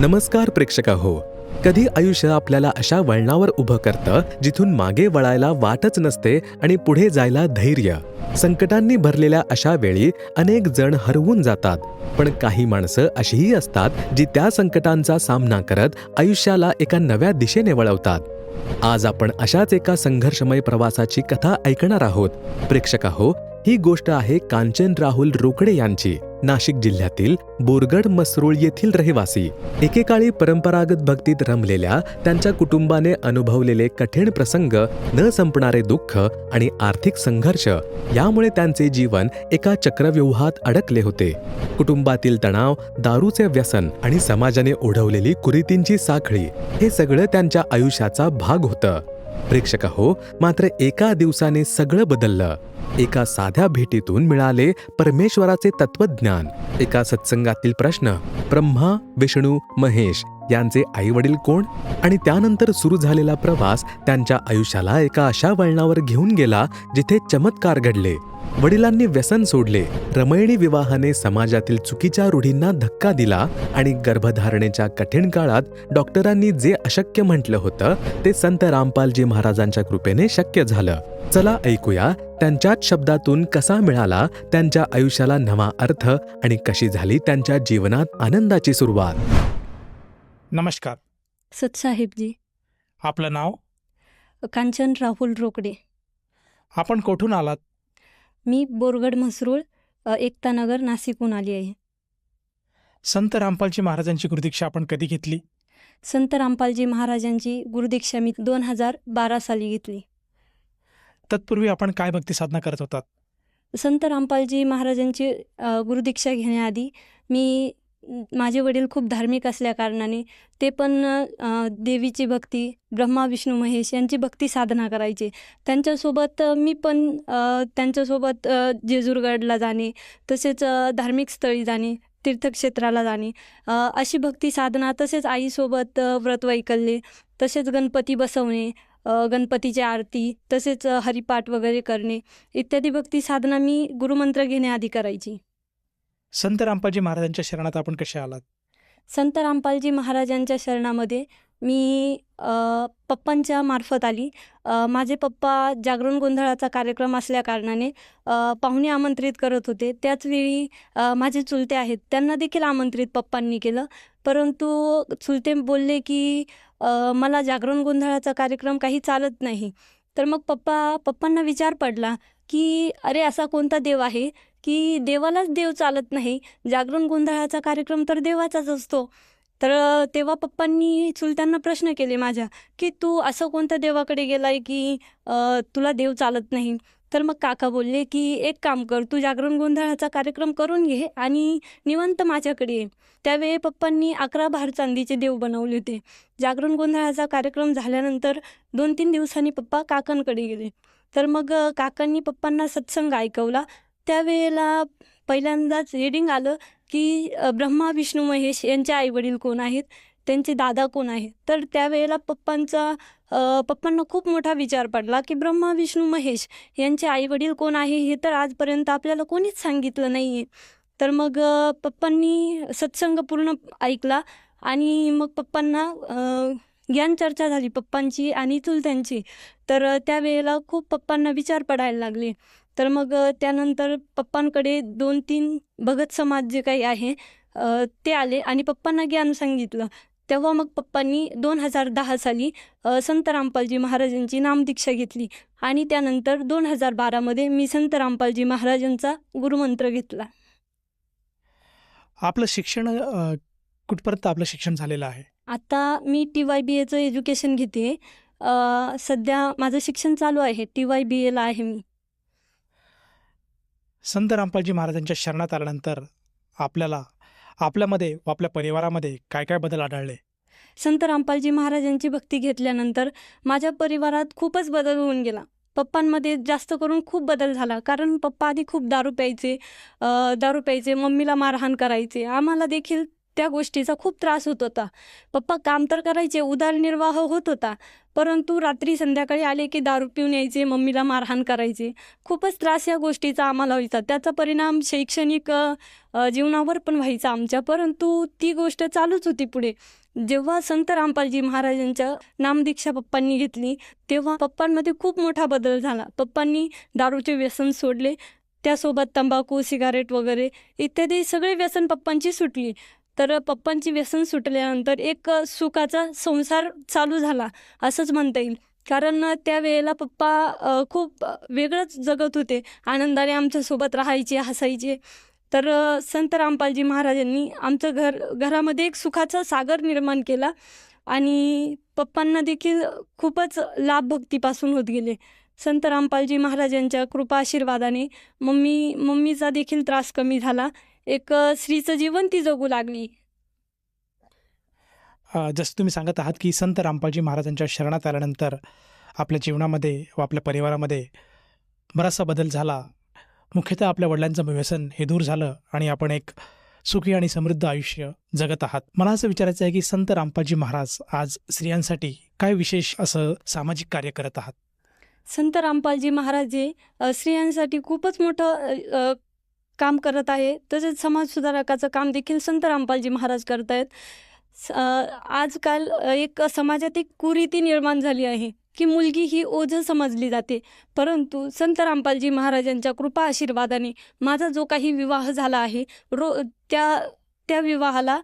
नमस्कार प्रेक्षका हो. कधी आयुष्य आपल्याला अशा वळणावर उभं करतं जिथून मागे वळायला वाटच नसते आणि पुढे जायला धैर्य? संकटांनी भरलेल्या अशा वेळी अनेक जण हरवून जातात पण काही माणसं अशीही असतात जी त्या संकटांचा सामना करत आयुष्याला एका नव्या दिशेने वळवतात. आज आपण अशाच एका संघर्षमय प्रवासाची कथा ऐकणार आहोत. प्रेक्षका हो ही गोष्ट आहे कांचन राहुल रोकडे यांची. नाशिक जिल्ह्यातील बोरगड मसरूळ येथील रहिवासी. एकेकाळी परंपरागत भक्तीत रमलेल्या त्यांच्या कुटुंबाने अनुभवलेले कठीण प्रसंग न संपणारे दुःख आणि आर्थिक संघर्ष यामुळे त्यांचे जीवन एका चक्रव्यूहात अडकले होते. कुटुंबातील तणाव दारूचे व्यसन आणि समाजाने ओढवलेली कुरीतींची साखळी हे सगळं त्यांच्या आयुष्याचा भाग होतं. प्रेक्षक हो मात्र एका दिवसाने सगळं बदललं. एका साध्या भेटीतून मिळाले परमेश्वराचे तत्वज्ञान एका सत्संगातील प्रश्न ब्रह्मा विष्णू महेश यांचे आई वडील कोण? आणि त्यानंतर सुरू झालेला प्रवास त्यांच्या आयुष्याला एका अशा वळणावर घेऊन गेला जिथे चमत्कार घडले. वडिलांनी व्यसन सोडले. रमयणी विवाहाने समाजातील चुकीच्या रूढींना धक्का दिला आणि गर्भधारणेच्या कठीण काळात डॉक्टरांनी जे अशक्य म्हटलं होतं ते संत रामपालजी महाराजांच्या कृपेने शक्य झालं. चला ऐकूया त्यांच्याच शब्दातून कसा मिळाला त्यांच्या आयुष्याला नवा अर्थ आणि कशी झाली त्यांच्या जीवनात आनंदाची सुरुवात. नमस्कार. सतसाहेबजी. आपलं नाव? कांचन राहुल रोकडे. आपण कोठून आलात? मी बोरगड म्हसरूळ एकतानगर नाशिकहून आली आहे. संत रामपालजी महाराजांची गुरुदीक्षा आपण कधी घेतली? संत रामपालजी महाराजांची गुरुदीक्षा मी दोन हजार बारा साली घेतली. तत्पूर्वी आपण काय भक्ती साधना करत होतात? संत रामपालजी महाराजांची गुरुदीक्षा घेण्याआधी म, माझे वडील खूप धार्मिक असल्याकारणाने ते पण देवीची भक्ती ब्रह्मा विष्णू महेश यांची भक्ती साधना करायचे. त्यांच्यासोबत मी पण त्यांच्यासोबत जेजूरगडला जाणे तसेच धार्मिक स्थळी जाणे तीर्थक्षेत्राला जाणे अशी भक्ती साधना तसेच आईसोबत व्रत वैकल्ये तसेच गणपती बसवणे गणपतीची आरती तसेच हरिपाठ वगैरे करणे इत्यादी भक्ती साधना मी गुरुमंत्र घेण्याआधी करायची. संत रामपालजी महाराजांच्या शरणात आपण कसे आलात? संत रामपालजी महाराजांच्या शरणामध्ये मी पप्पांच्या मार्फत आली. माझे पप्पा जागरण गोंधळाचा कार्यक्रम असल्याकारणाने पाहुणे आमंत्रित करत होते. त्याचवेळी माझे चुलते आहेत. त्यांना देखील आमंत्रित पप्पांनी केलं. परंतु चुलते बोलले की मला जागरण गोंधळाचा कार्यक्रम काही चालत नाही. तर मग पप्पा पप्पांना विचार पडला की अरे असा कोणता देव आहे? की देवालाच देव चालत नाही. जागरण गोंधळाचा कार्यक्रम तर देवाचाच असतो. तर तेव्हा पप्पांनी चुलत्यांना प्रश्न केले माझ्या की तू असं कोणत्या देवाकडे गेलाय की तुला देव चालत नाही? तर मग काका बोलले की एक काम कर तू जागरण गोंधळाचा कार्यक्रम करून घे आणि निवंत माझ्याकडे ये. त्यावेळी पप्पांनी अकरा भार चांदीचे देव बनवले होते. जागरण गोंधळाचा कार्यक्रम झाल्यानंतर दोन तीन दिवसांनी पप्पा काकांकडे गेले. तर मग काकांनी पप्पांना सत्संग ऐकवला. त्यावेळेला पहिल्यांदाच रिडिंग आलं की ब्रह्मा विष्णू महेश यांचे आईवडील कोण आहेत? त्यांचे दादा कोण आहेत? तर त्यावेळेला पप्पांचा पप्पांना खूप मोठा विचार पडला की ब्रह्मा विष्णू महेश यांचे आईवडील कोण आहे हे तर आजपर्यंत आपल्याला कोणीच सांगितलं नाही आहे तर मग पप्पांनी सत्संग पूर्ण ऐकला आणि मग पप्पांना ज्ञान चर्चा झाली पप्पांची आणि चुलत्यांची. तर त्यावेळेला खूप पप्पांना विचार पडायला लागले. तर मग त्यानंतर पप्पांकडे दोन तीन भगत समाज जे काही आहे ते आले आणि पप्पांना ज्ञान सांगितलं. तेव्हा मग पप्पांनी दोन हजार दहा साली संत रामपालजी महाराजांची नामदीक्षा घेतली आणि त्यानंतर दोन हजार बारामध्ये मी संत रामपालजी महाराजांचा गुरुमंत्र घेतला. आपलं शिक्षण कुठपर्यंत आपलं शिक्षण झालेलं आहे? आता मी टी वाय बी एचं एज्युकेशन घेते. सध्या माझं शिक्षण चालू आहे. टी वाय बी एला आहे मी. संत रामपालजी महाराजांच्या शरणात आल्यानंतर आपल्याला आपल्यामध्ये व आपल्या परिवारामध्ये काय काय बदल आढळले? संत रामपालजी महाराजांची भक्ती घेतल्यानंतर माझ्या परिवारात खूपच बदल होऊन गेला. पप्पांमध्ये जास्त करून खूप बदल झाला. कारण पप्पा आधी खूप दारू प्यायचे दारू प्यायचे मम्मीला मारहाण करायचे. आम्हाला देखील त्या गोष्टीचा खूप त्रास होत होता. पप्पा काम तर करायचे उदरनिर्वाह होत होता. परंतु रात्री संध्याकाळी आले की दारू पिऊन यायचे मम्मीला मारहाण करायचे. खूपच त्रास या गोष्टीचा आम्हाला व्हायचा. त्याचा परिणाम शैक्षणिक जीवनावर पण व्हायचा आमच्या. परंतु ती गोष्ट चालूच होती पुढे. जेव्हा संत रामपालजी महाराजांच्या नामदीक्षा पप्पांनी घेतली तेव्हा पप्पांमध्ये खूप मोठा बदल झाला. पप्पांनी दारूचे व्यसन सोडले. त्यासोबत तंबाखू सिगारेट वगैरे इत्यादी सगळे व्यसन पप्पांची सुटली. तर पप्पांची व्यसन सुटल्यानंतर एक सुखाचा संसार चालू झाला असंच म्हणता येईल. कारण त्या त्यावेळेला पप्पा खूप वेगळंच जगत होते. आनंदाने आमच्यासोबत राहायचे हसायचे. तर संत रामपालजी महाराजांनी आमचं घर घरामध्ये एक सुखाचा सागर निर्माण केला आणि पप्पांना देखील खूपच लाभ भक्तीपासून होत गेले. संत रामपालजी महाराजांच्या कृपा आशीर्वादाने मम्मी मम्मीचा देखील त्रास कमी झाला. एक स्त्रीचं जीवन ती जगू लागली. जसं तुम्ही सांगत आहात की संत रामपालजी महाराजांच्या शरणात आल्यानंतर आपल्या जीवनामध्ये व आपल्या परिवारामध्ये बराचसा बदल झाला. मुख्यतः आपल्या वडिलांचं व्यसन हे दूर झालं आणि आपण एक सुखी आणि समृद्ध आयुष्य जगत आहात. मला असं विचारायचं आहे की संत रामपालजी महाराज आज स्त्रियांसाठी काय विशेष असं सामाजिक कार्य करत आहात? संत रामपालजी महाराज हे स्त्रियांसाठी खूपच मोठं काम करत आहे. तसेच समाजसुधारकाचं काम देखील संत रामपालजी महाराज करत आहेत. स- आजकाल एक समाजात एक कुरीती निर्माण झाली आहे की मुलगी ही ओझं समजली जाते. परंतु संत रामपालजी महाराजांच्या कृपा आशीर्वादाने माझा जो काही विवाह झाला आहे रो त्या त्या विवाहाला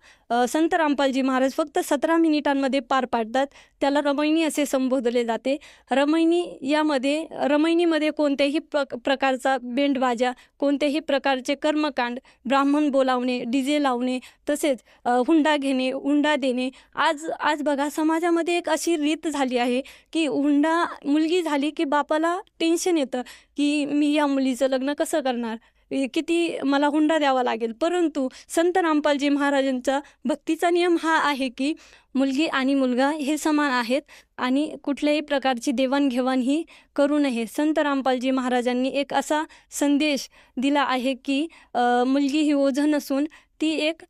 संत रामपालजी महाराज फक्त सतरा मिनिटांमध्ये पार पाडतात. त्याला रमैनी असे संबोधले जाते. रमैनी यामध्ये रमैनीमध्ये कोणत्याही प्र प्रकारचा बेंडबाजा कोणत्याही प्रकारचे कर्मकांड ब्राह्मण बोलावणे डीजे लावणे तसेच हुंडा घेणे हुंडा देणे आज आज बघा समाजामध्ये एक अशी रीत झाली आहे की हुंडा मुलगी झाली की बापाला टेन्शन येतं की मी या मुलीचं लग्न कसं करणार? किती मला हुंडा द्यावा लागेल. परंतु संत रामपालजी महाराजांचा भक्तीचा नियम हा आहे की मुलगी आणि मुलगा हे समान आहेत आणि कुठल्याही प्रकारची देवाणघेवाण ही करू नये. संत रामपालजी महाराजांनी एक असा संदेश दिला आहे की मुलगी ही ओझं नसून ती एक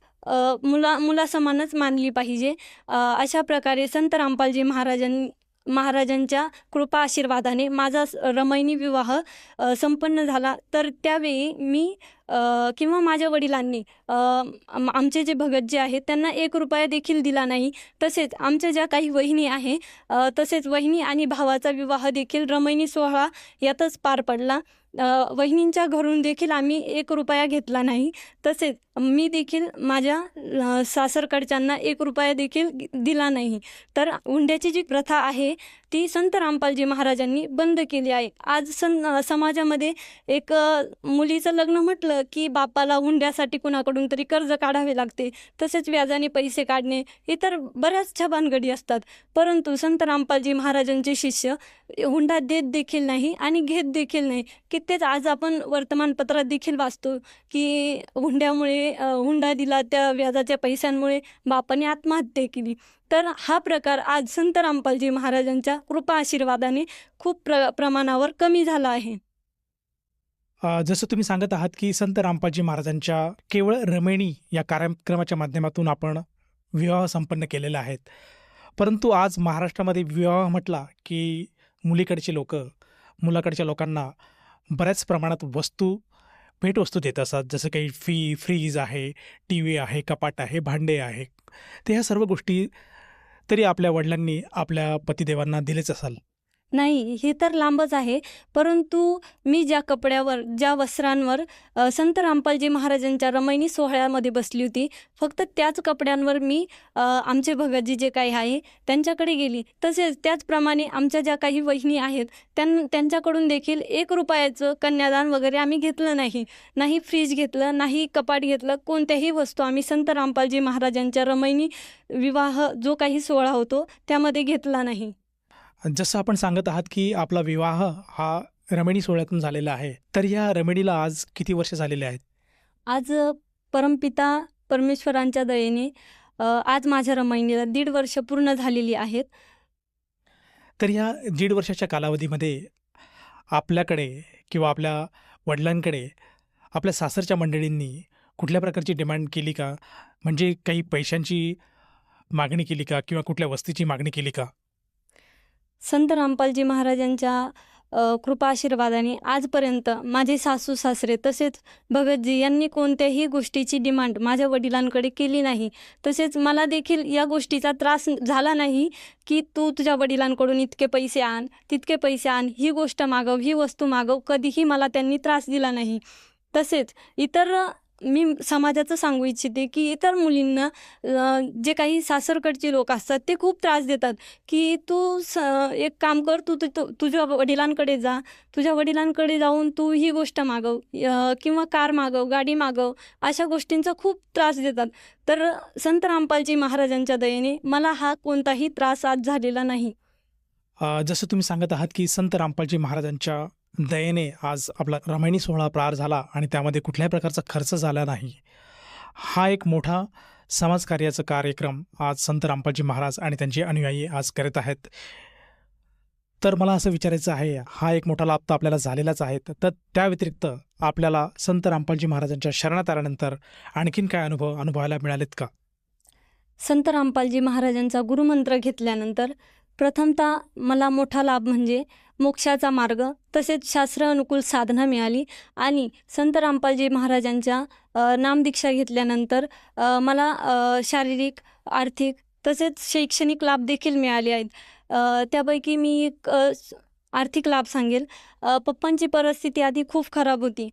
मुला मुलासमानच मानली पाहिजे. अशा प्रकारे संत रामपालजी महाराजांनी महाराजांच्या कृपा आशीर्वादाने माझा रमैनी विवाह संपन्न झाला. तर त्यावेळी मी किंवा माझ्या वडिलांनी आमचे जे भगत जे आहेत त्यांना एक रुपया देखील दिला नाही. तसेच आमच्या ज्या काही वहिनी आहे तसेच वहिनी आणि भावाचा विवाह देखील रमैनी सोहळा यातच पार पडला. वहिनींच्या घरून देखील आम्ही एक रुपया घेतला नाही. तसेच मी देखील माझ्या सासरकडच्यांना एक रुपया देखील दिला नाही. तर हुंड्याची जी प्रथा आहे ती संत रामपालजी महाराजांनी बंद केली आहे. आज सं समाजामध्ये एक मुलीचं लग्न म्हटलं की बापाला हुंड्यासाठी कुणाकडून तरी कर्ज काढावे लागते. तसेच व्याजाने पैसे काढणे इतर बऱ्याचशा भानगडी असतात. परंतु संत रामपालजी महाराजांचे शिष्य हुंडा देत देखील नाही आणि घेत देखील नाही. कित्येच आज आपण वर्तमानपत्रात देखील वाचतो की हुंड्यामुळे अ, हुंडा दिला त्या व्याजाच्या पैशांमुळे बापाने आत्महत्या केली. तर हा प्रकार आज संत रामपालजी महाराजांच्या कृपा आशीर्वादाने खूप प्र प्रमाणावर कमी झाला आहे. जसं तुम्ही सांगत आहात की संत रामपालजी महाराजांच्या केवळ रमेणी या कार्यक्रमाच्या माध्यमातून आपण विवाह संपन्न केलेला आहेत. परंतु आज महाराष्ट्रामध्ये विवाह म्हटला की मुलीकडचे लोक मुलाकडच्या लोकांना बऱ्याच प्रमाणात वस्तू भेटवस्तू देत असतात. जसं काही फी फ्रीज आहे टी व्ही आहे कपाट आहे भांडे आहे. ते ह्या सर्व गोष्टी तरी आपल्या वडिलांनी आपल्या पतिदेवांना दिलेच असाल. नाही हे तर लांबच आहे. परंतु मी ज्या कपड्यावर ज्या वस्त्रांवर संत रामपालजी महाराजांच्या रमैनी सोहळ्यामध्ये बसली होती फक्त त्याच कपड्यांवर मी आमचे भगतजी जे काही आहे त्यांच्याकडे गेली. तसेच त्याचप्रमाणे आमच्या ज्या काही वहिनी आहेत त्यां त्यांच्याकडून देखील एक रुपयाचं कन्यादान वगैरे आम्ही घेतलं नाही. नाही फ्रीज घेतलं नाही कपाट घेतलं कोणत्याही वस्तू आम्ही संत रामपालजी महाराजांच्या रमैनी विवाह जो काही सोहळा होतो त्यामध्ये घेतला नाही. जसं आपण सांगत आहात की आपला विवाह हा रमेणी सोहळ्यातून झालेला आहे तर या रमेणीला आज किती वर्ष झालेले आहेत? आज परमपिता परमेश्वरांच्या दयेने आज माझ्या रमैनीला दीड वर्ष पूर्ण झालेली आहेत. तर या दीड वर्षाच्या कालावधीमध्ये आपल्याकडे किंवा आपल्या वडिलांकडे आपल्या सासरच्या मंडळींनी कुठल्या प्रकारची डिमांड केली का? म्हणजे काही पैशांची मागणी केली का? किंवा कुठल्या वस्तीची मागणी केली का? संत रामपालजी महाराजांच्या कृपा आशीर्वादाने आजपर्यंत माझे सासू सासरे तसेच भगतजी यांनी कोणत्याही गोष्टीची डिमांड माझ्या वडिलांकडे केली नाही. तसेच मला देखील या गोष्टीचा त्रास झाला नाही की तू तुझ्या वडिलांकडून इतके पैसे आण तितके पैसे आण ही गोष्ट मागव ही वस्तू मागव कधीही मला त्यांनी त्रास दिला नाही. तसेच इतर मी समाजाचं सांगू इच्छिते की इतर मुलींना जे काही सासरकडचे लोक असतात ते खूप त्रास देतात की तू स एक काम कर तू तु- तु- तुझ्या वडिलांकडे जा. तुझ्या वडिलांकडे जाऊन तू ही गोष्ट मागव किंवा कार मागव गाडी मागव अशा गोष्टींचा खूप त्रास देतात. तर संत रामपालजी महाराजांच्या दयेने मला हा कोणताही त्रास आज झालेला नाही. जसं तुम्ही सांगत आहात की संत रामपालजी महाराजांच्या दयेने आज आपला रमायणी सोहळा प्रार झाला आणि त्यामध्ये कुठल्याही प्रकारचा खर्च झाला नाही. हा एक मोठा समाजकार्याचा कार्यक्रम आज संत रामपालजी महाराज आणि त्यांचे अनुयायी आज करत आहेत. तर मला असं विचारायचं आहे हा एक मोठा लाभ तर आपल्याला झालेलाच आहे. तर त्या व्यतिरिक्त आपल्याला संत रामपालजी महाराजांच्या शरणात आल्यानंतर आणखीन काय अनुभव अनुभवायला मिळालेत का? संत रामपालजी महाराजांचा गुरुमंत्र घेतल्यानंतर प्रथमतः मला मोठा लाभ म्हणजे मोक्षाचा मार्ग तसेच शास्त्र अनुकूल साधना मिळाली आणि संत रामपालजी महाराजांच्या नामदीक्षा घेतल्यानंतर मला शारीरिक आर्थिक तसेच शैक्षणिक लाभ देखील मिळाले आहेत. त्यापैकी मी एक आर्थिक लाभ सांगेल. पप्पांची परिस्थिती आधी खूप खराब होती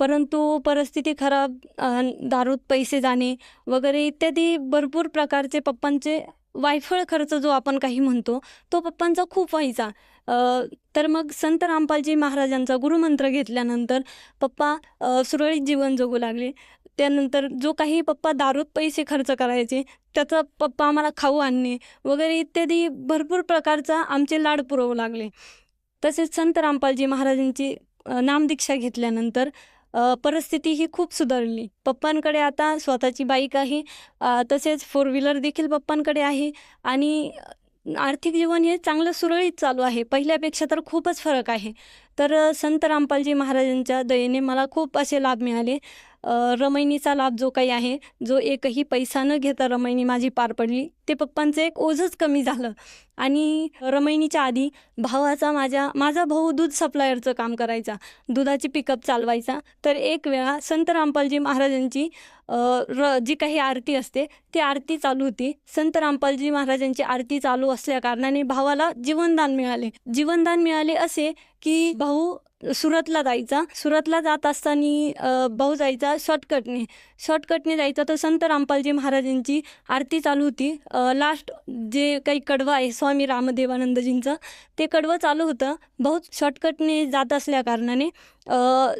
परंतु परिस्थिती खराब दारूत पैसे जाणे वगैरे इत्यादी भरपूर प्रकारचे पप्पांचे वायफळ खर्च जो आपण काही म्हणतो तो पप्पांचा खूप व्हायचा. तर मग संत रामपालजी महाराजांचा गुरुमंत्र घेतल्यानंतर पप्पा सुरळीत जीवन जगू लागले. त्यानंतर जो काही पप्पा दारूत पैसे खर्च करायचे त्याचा पप्पा आम्हाला खाऊ आणणे वगैरे इत्यादी भरपूर प्रकारचा आमचे लाड पुरवू लागले. तसेच संत रामपालजी महाराजांची नामदीक्षा घेतल्यानंतर परिस्थिती ही खूप सुधारली. पप्पांकडे आता स्वतःची बाईक आहे. तसेच फोर व्हीलर देखील पप्पांकडे आहे. आणि आर्थिक जीवन हे चांगलं सुरळीत चालू आहे. पहिल्यापेक्षा तर खूपच फरक आहे. तर संत रामपालजी महाराजांच्या दयेने मला खूप असे लाभ मिळाले. रमैनीचा लाभ जो काही आहे जो एकही पैसा न घेता रमैनी माझी पार पडली ते पप्पांचं एक ओझंच कमी झालं. आणि रमैनीच्या आधी भावाचा माझ्या माझा भाऊ दूध सप्लायरचं काम करायचा दुधाची पिकअप चालवायचा. तर एक वेळा संत रामपालजी महाराजांची र जी काही आरती असते ती आरती चालू होती. संत रामपालजी महाराजांची आरती चालू असल्या कारणाने भावाला जीवनदान मिळाले. जीवनदान मिळाले असे की भाऊ सुरतला जायचा. सुरतला जात असताना भाऊ जायचा शॉर्टकटने शॉर्टकटने जायचा तर संत रामपालजी महाराजांची आरती चालू होती. लास्ट जे काही कडवं आहे स्वामी रामदेवानंदजींचं ते कडवं चालू होतं. बहुत शॉर्टकटने जात असल्या कारणाने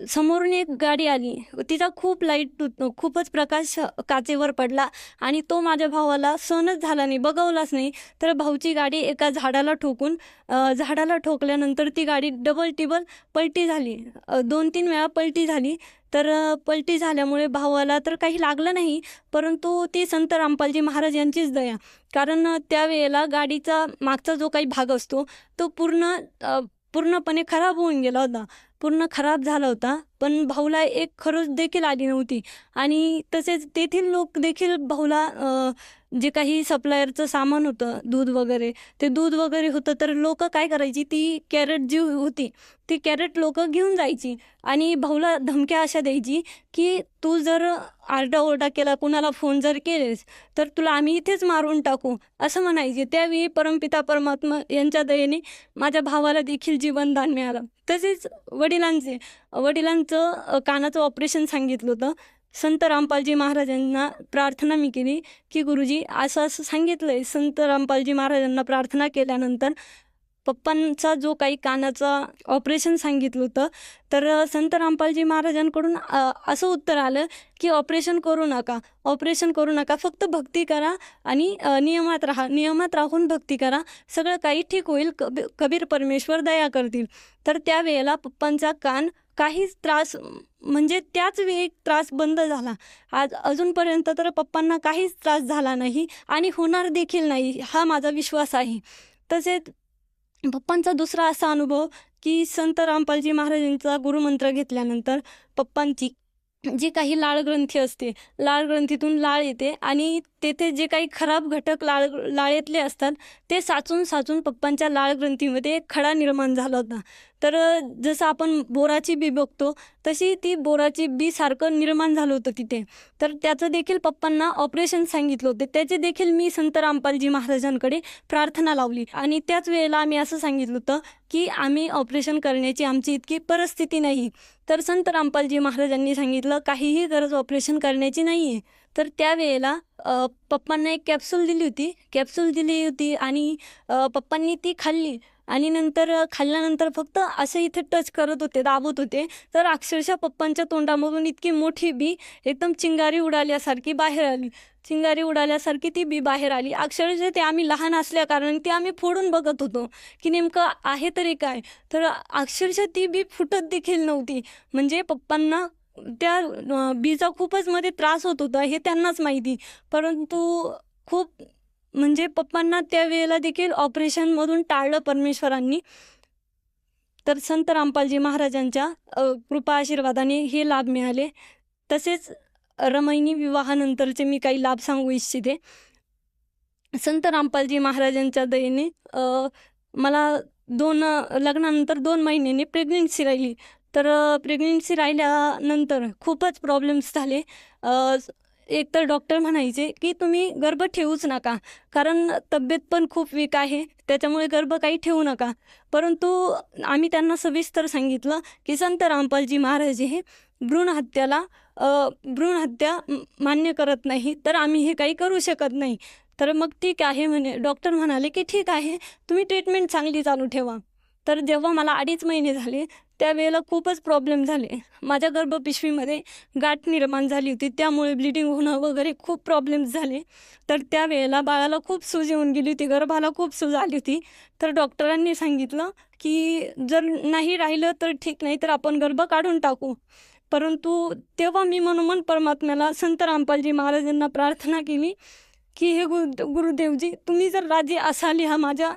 समोरून एक गाडी आली. तिचा खूप लाइट खूपच प्रकाश काचेवर पडला आणि तो माझ्या भावाला सहनच झाला नाही बघवलाच नाही. तर भाऊची गाडी एका झाडाला ठोकून झाडाला ठोकल्यानंतर ती गाडी डबल टिबल पलटी झाली. दोन तीन वेळा पलटी झाली. तर पलटी झाल्यामुळे भावाला तर काही लागलं नाही परंतु ती संत रामपालजी महाराज यांचीच दया. कारण त्यावेळेला गाडीचा मागचा जो काही भाग असतो तो पूर्ण पूर्णपणे खराब होऊन गेला होता. पूर्ण खराब झाला होता. पण भाऊला एक खरोच देखील आली नव्हती. आणि तसेच तेथील लोक देखील भाऊला जे काही सप्लायरचं सामान होतं दूध वगैरे ते दूध वगैरे होतं तर लोक काय करायची? ती कॅरेट जी होती ती कॅरेट लोक घेऊन जायची. आणि भाऊला धमक्या अशा द्यायची की तू जर आरडाओरडा केला कुणाला फोन जर केलेस तर तुला आम्ही इथेच मारून टाकू असं म्हणायचे. त्यावेळी परमपिता परमात्मा यांच्या दयेने माझ्या भावाला देखील जीवनदान मिळालं. तसेच वडिलांचे वडिलांचं कानाचं ऑपरेशन सांगितलं होतं. संत रामपालजी महाराजांना प्रार्थना मी केली की गुरुजी असं असं सांगितलं आहे संत रामपालजी महाराजांना प्रार्थना केल्यानंतर पप्पांचा जो काही कानाचा ऑपरेशन सांगितलं होतं तर संत रामपालजी महाराजांकडून असं उत्तर आलं की ऑपरेशन करू नका ऑपरेशन करू नका फक्त भक्ती करा आणि नियमात राहा नियमात राहून भक्ती करा सगळं काही ठीक होईल कबी कबीर परमेश्वर दया करतील. तर त्यावेळेला पप्पांचा कान काहीच त्रास म्हणजे त्याच वेळी त्रास बंद झाला. आज अजूनपर्यंत तर पप्पांना काहीच त्रास झाला नाही आणि होणार देखील नाही हा माझा विश्वास आहे. तसेच पप्पांचा दुसरा असा अनुभव की संत रामपालजी महाराजांचा गुरुमंत्र घेतल्यानंतर पप्पांची जी काही लाळ ग्रंथी असते लाळ ग्रंथीतून लाळ येते आणि तेथे जे काही खराब घटक लाळ लाळेतले असतात ते साचून साचून पप्पांच्या लाळ ग्रंथीमध्ये खडा निर्माण झाला होता. तर जसं आपण बोराची बी बघतो तशी ती बोराची बी सारखं निर्माण झालं होतं तिथे. तर त्याचं देखील पप्पांना ऑपरेशन सांगितलं होतं. त्याचे देखील मी संत रामपालजी महाराजांकडे प्रार्थना लावली. आणि त्याच वेळेला आम्ही असं सांगितलं होतं की आम्ही ऑपरेशन करण्याची आमची इतकी परिस्थिती नाही. तर संत रामपालजी महाराजांनी सांगितलं काहीही गरज ऑपरेशन करण्याची नाही आहे तर त्यावेळेला पप्पांना एक कॅप्सूल दिली होती. कॅप्सूल दिली होती आणि पप्पांनी ती खाल्ली. आणि नंतर खाल्ल्यानंतर फक्त असं इथे टच करत होते दाबत होते. तर अक्षरशः पप्पांच्या तोंडामधून इतकी मोठी बी एकदम चिंगारी उडाल्यासारखी बाहेर आली. चिंगारी उडाल्यासारखी ती बी बाहेर आली. अक्षरशः ते आम्ही लहान असल्याकारणाने ते आम्ही फोडून बघत होतो की नेमकं आहे तरी काय? तर अक्षरशः ती बी फुटत देखील नव्हती. म्हणजे पप्पांना त्या बीचा खूपच मध्ये त्रास होत होता हे त्यांनाच माहिती. परंतु खूप म्हणजे पप्पांना त्यावेळेला देखील ऑपरेशनमधून टाळलं परमेश्वरांनी. तर संत रामपालजी महाराजांच्या कृपा आशीर्वादाने हे लाभ मिळाले. तसेच रमैनी विवाहानंतरचे मी काही लाभ सांगू इच्छिते. संत रामपालजी महाराजांच्या दयेने मला दोन लग्नानंतर दोन महिन्यांनी प्रेग्नेन्सी राहिली. तर प्रेग्नेन्सी राहिल्यानंतर खूपच प्रॉब्लेम्स झाले. एकतर एक तर डॉक्टर म्हणायचे की तुम्ही गर्भ ठेवूच नका कारण तब्येत पण खूप वीक आहे त्याच्यामुळे गर्भ काही ठेवू नका. परंतु आम्ही त्यांना सविस्तर सांगितलं की संत रामपालजी महाराज हे भ्रूण हत्याला भ्रूण हत्या मान्य करत नाही तर आम्ही हे काही करू शकत नाही. तर मग ठीक आहे म्हणे. डॉक्टर म्हणाले की ठीक आहे तुम्ही ट्रीटमेंट चांगली चालू ठेवा. तर जेव्हा मला अडीच महिने झाले त्यावेळेला खूपच प्रॉब्लेम झाले. माझ्या गर्भपिशवीमध्ये गाठ निर्माण झाली होती. त्यामुळे ब्लिडिंग होणं वगैरे खूप प्रॉब्लेम्स झाले. तर त्यावेळेला बाळाला खूप सूज येऊन गेली होती. गर्भाला खूप सूज आली होती. तर डॉक्टरांनी सांगितलं की जर नाही राहिलं तर ठीक नाही तर आपण गर्भ काढून टाकू. परंतु तेव्हा मी मनोमन परमात्म्याला संत रामपालजी महाराजांना प्रार्थना केली की हे गुरु गुरुदेवजी तुम्ही जर राजी असाल ह्या माझ्या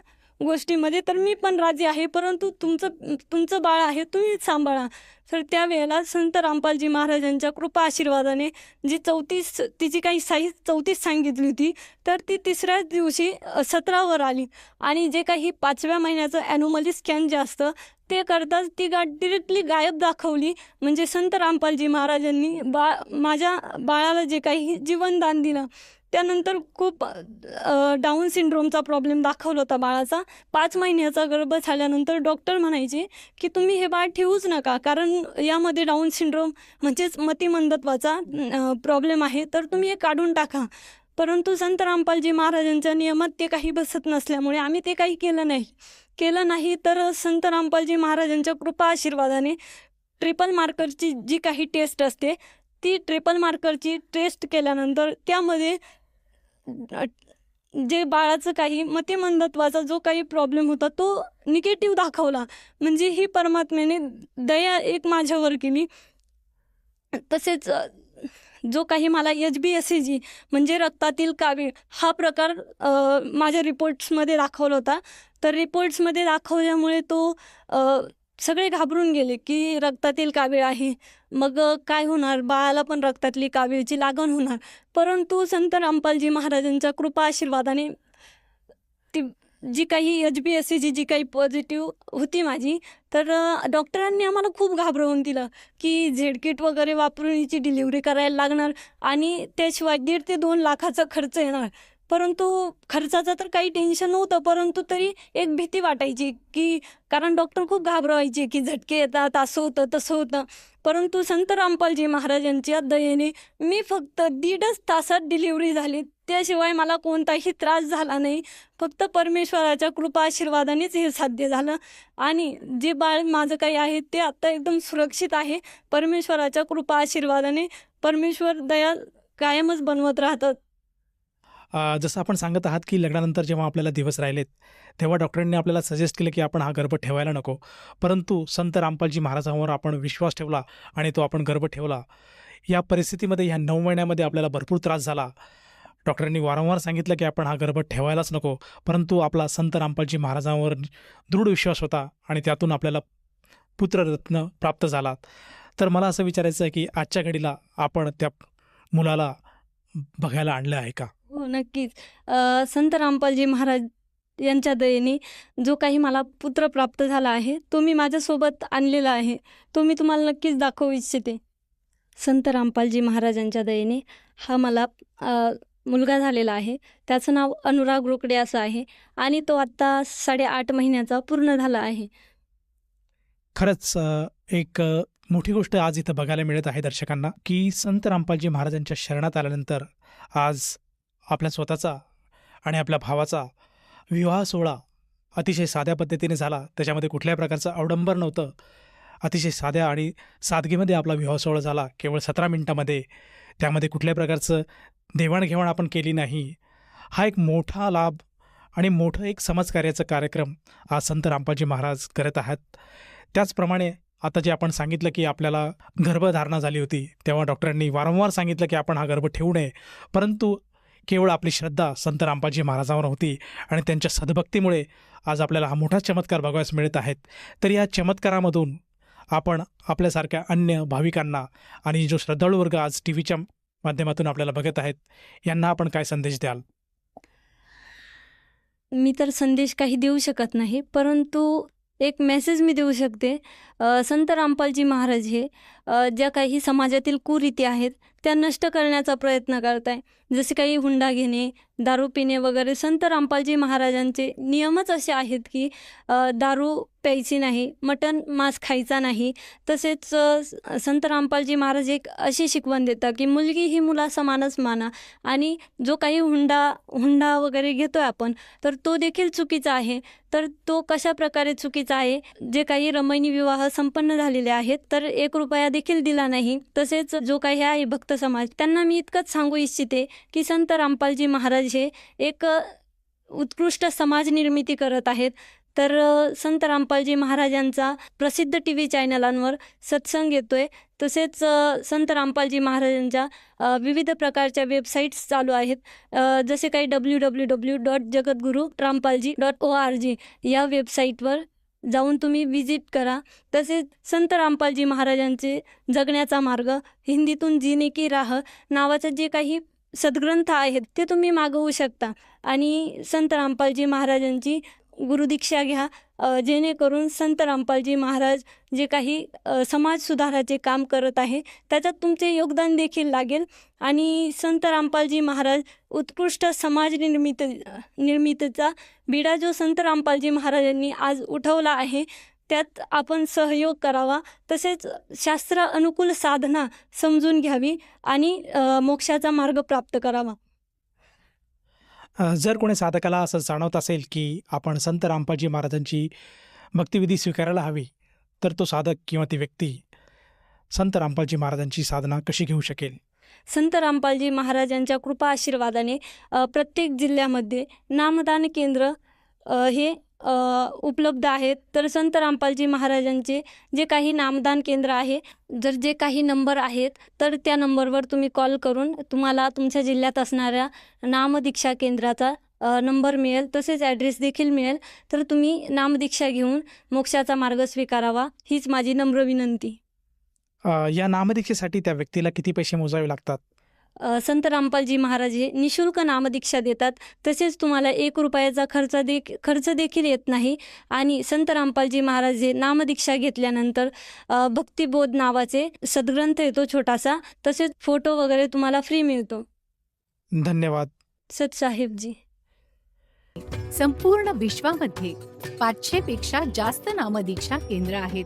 गोष्टीमध्ये तर मी पण राजी आहे परंतु तुमचं तुमचं बाळ आहे तुम्हीच सांभाळा. तर त्यावेळेला संत रामपालजी महाराजांच्या कृपा आशीर्वादाने जी चौतीस तिची काही साईज चौतीस सांगितली होती तर ती तिसऱ्याच दिवशी सतरावर आली. आणि जे काही पाचव्या महिन्याचं ॲन्युमली स्कॅन जे असतं ते करताच ती गाठ डिरेक्टली गायब दाखवली. म्हणजे संत रामपालजी महाराजांनी बा माझ्या बाळाला जे काही जीवनदान दिलं त्यानंतर खूप डाऊन सिंड्रोमचा प्रॉब्लेम दाखवला होता बाळाचा. पाच महिन्याचा गर्भ झाल्यानंतर डॉक्टर म्हणायचे की तुम्ही हे बाळ ठेवूच नका कारण यामध्ये डाऊन सिंड्रोम म्हणजेच मतिमंदत्वाचा प्रॉब्लेम आहे. तर तुम्ही हे काढून टाका. परंतु संत रामपालजी महाराजांच्या नियमात ते काही बसत नसल्यामुळे आम्ही ते काही केलं नाही. केलं नाही तर संत रामपालजी महाराजांच्या कृपा आशीर्वादाने ट्रिपल मार्करची जी काही टेस्ट असते ती ट्रिपल मार्करची टेस्ट केल्यानंतर त्यामध्ये जे बाळाचं काही मतिमंदत्वाचा जो काही प्रॉब्लेम होता तो निगेटिव्ह दाखवला. म्हणजे ही परमात्म्याने दया एक माझ्यावर केली. तसेच जो काही मला एच बी एस जी म्हणजे रक्तातील कावीळ हा प्रकार माझ्या रिपोर्ट्समध्ये दाखवला होता. तर रिपोर्ट्समध्ये दाखवल्यामुळे तो सगळे घाबरून गेले की रक्तातील कावीळ आहे. मग काय होणार? बाळाला पण रक्तातली कावीळची लागण होणार. परंतु संत रामपालजी महाराजांच्या कृपा आशीर्वादाने ती जी काही एच बी एस सीची जी काही पॉझिटिव्ह होती माझी तर डॉक्टरांनी आम्हाला खूप घाबरवून दिलं की झेड किट वगैरे वापरून हिची डिलिव्हरी करायला लागणार आणि त्याशिवाय दीड ते दोन लाखाचा खर्च येणार. परंतु खर्चाचं तर काही टेन्शन नव्हतं परंतु तरी एक भीती वाटायची की कारण डॉक्टर खूप घाबरवायचे की झटके येतात असं होतं तसं होतं. परंतु संत रामपालजी महाराजांच्या दयेने मी फक्त दीडच तासात डिलिव्हरी झाली. त्याशिवाय मला कोणताही त्रास झाला नाही. फक्त परमेश्वराच्या कृपा आशीर्वादानेच हे साध्य झालं. आणि जे बाळ माझं काही आहे ते आत्ता एकदम सुरक्षित आहे. परमेश्वराच्या कृपा आशीर्वादाने परमेश्वर दया कायमच बनवत राहतात जसं आपण सांगत आहात की लग्नानंतर जेव्हा आपल्याला दिवस राहिलेत तेव्हा डॉक्टरांनी आपल्याला सजेस्ट केलं की आपण हा गर्भ ठेवायला नको. परंतु संत रामपालजी महाराजांवर आपण विश्वास ठेवला आणि तो आपण गर्भ ठेवला. या परिस्थितीमध्ये ह्या नऊ महिन्यामध्ये आपल्याला भरपूर त्रास झाला. डॉक्टरांनी वारंवार सांगितलं की आपण हा गर्भ ठेवायलाच नको. परंतु आपला संत रामपालजी महाराजांवर दृढ विश्वास होता आणि त्यातून आपल्याला पुत्ररत्न प्राप्त झाला. तर मला असं विचारायचं आहे की आजच्या घडीला आपण त्या मुलाला बघायला आणलं आहे का? हो नक्कीच. संत रामपालजी महाराज यांच्या दयेने जो काही मला पुत्र प्राप्त झाला आहे तो मी माझ्यासोबत आणलेला आहे. तो मी तुम्हाला नक्कीच दाखवू इच्छिते. संत रामपालजी महाराजांच्या दयेने हा मला मुलगा झालेला आहे. त्याचं नाव अनुराग रोकडे असं आहे आणि तो आत्ता साडेआठ महिन्याचा पूर्ण झाला आहे. खरंच एक मोठी गोष्ट आज इथं बघायला मिळत आहे दर्शकांना की संत रामपालजी महाराजांच्या शरणात आल्यानंतर आज आपल्या स्वतःचा आणि आपल्या भावाचा विवाह सोहळा अतिशय साध्या पद्धतीने झाला. त्याच्यामध्ये कुठल्याही प्रकारचं अवडंबर नव्हतं. अतिशय साध्या आणि सादगीमध्ये आपला विवाह सोहळा झाला. केवळ सतरा मिनटामध्ये त्यामध्ये कुठल्याही प्रकारचं देवाणघेवाण आपण केली नाही. हा एक मोठा लाभ आणि मोठं एक समाजकार्याचा कार्यक्रम आज संत रामपालजी महाराज करत आहात. त्याचप्रमाणे आता जे आपण सांगितलं की आपल्याला गर्भधारणा झाली होती तेव्हा डॉक्टरांनी वारंवार सांगितलं की आपण हा गर्भ ठेवू नये. परंतु केवळ आपली श्रद्धा संत रामपालजी महाराजांवर होती आणि त्यांच्या सद्भक्तीमुळे आज आपल्याला हा मोठा चमत्कार बघायला मिळत आहेत. तर या चमत्कारामधून आपण आपल्यासारख्या अन्य भाविकांना आणि जो श्रद्धाळू वर्ग आज टी व्हीच्या माध्यमातून आपल्याला बघत आहेत यांना आपण काय संदेश द्याल? मी तर संदेश काही देऊ शकत नाही परंतु एक मेसेज मी देऊ शकते. संत रामपालजी महाराज हे ज्या काही समाजातील कुरीती आहेत त्या नष्ट करण्याचा प्रयत्न करत आहे जसे काही हुंडा घेणे दारू पिणे वगैरे संत रामपालजी महाराजांचे नियमच असे आहेत की दारू प्यायची नाही मटण मांस खायचा नाही. तसेच संत रामपालजी महाराज एक अशी शिकवण देतात की मुलगी ही मुला समानच माना. आणि जो काही हुंडा हुंडा वगैरे घेतो आहे आपण तर तो देखील चुकीचा आहे. तर तो कशा प्रकारे चुकीचा आहे? जे काही रमणी विवाह संपन्न झालेले आहेत तर एक रुपया देखील दिला नाही. तसेच जो काही आहे भक्त समाज. त्यांना मी इतकंच सांगू इच्छिते की संत रामपालजी महाराज हे एक उत्कृष्ट समाज निर्मिती करत आहेत. तर संत रामपालजी महाराजांचा प्रसिद्ध टी व्ही चॅनलांवर सत्संग येतोय. तसेच संत रामपालजी महाराजांच्या विविध प्रकारच्या वेबसाईट्स चालू आहेत. जसे काही W W W dot Jagadguru Rampalji dot O R G या वेबसाईटवर जाऊन तुम्ही विजिट करा. तसेच संत रामपालजी महाराजांचे जगण्याचा मार्ग हिंदीतून जीने की राह नावाचं जे काही सद्ग्रंथ आहेत ते तुम्ही मागवू शकता. आणि संत रामपालजी महाराजांची गुरुदीक्षा घ्या जेणेकरून संत रामपालजी महाराज जे काही समाज सुधाराचे काम करत आहे त्याच्यात तुमचे योगदान देखील लागेल. आणि संत रामपालजी महाराज उत्कृष्ट समाज निर्मित निर्मितीचा बिडा जो संत रामपालजी महाराजांनी आज उठवला आहे त्यात आपण सहयोग करावा. तसेच शास्त्र अनुकूल साधना समजून घ्यावी आणि मोक्षाचा मार्ग प्राप्त करावा. जर कोणी साधकाला असं जाणवत असेल की आपण संत रामपाजी महाराजांची भक्तिविधी स्वीकारायला हवी तर तो साधक किंवा ती व्यक्ती संत रामपालजी महाराजांची साधना कशी घेऊ शकेल? संत रामपालजी महाराजांच्या कृपा आशीर्वादाने प्रत्येक जिल्ह्यामध्ये नामदान केंद्र हे उपलब्ध आहेत. तर संत रामपालजी महाराजांचे जे काही नामदान केंद्र आहे जर जे काही नंबर आहेत तर त्या नंबरवर तुम्ही कॉल करून तुम्हाला तुमच्या जिल्ह्यात असणाऱ्या नामदीक्षा केंद्राचा नंबर मिळेल. तसेच ॲड्रेस देखील मिळेल. तर तुम्ही नामदीक्षा घेऊन मोक्षाचा मार्ग स्वीकारावा हीच माझी नम्र विनंती. या नामदीक्षेसाठी त्या व्यक्तीला किती पैसे मोजावे लागतात? संत रामपालजी महाराज हे निशुल्क नामदीक्षा देतात. तसेच तुम्हाला एक रुपयाचा खर्च देख खर्च देखील येत नाही. आणि संत रामपालजी महाराज हे नामदीक्षा घेतल्यानंतर भक्तिबोध नावाचे सद्ग्रंथ येतो छोटासा. तसेच फोटो वगैरे तुम्हाला फ्री मिळतो. धन्यवाद. सतसाहेबजी संपूर्ण विश्वामध्ये पाचशे पेक्षा जास्त नामदीक्षा केंद्र आहेत.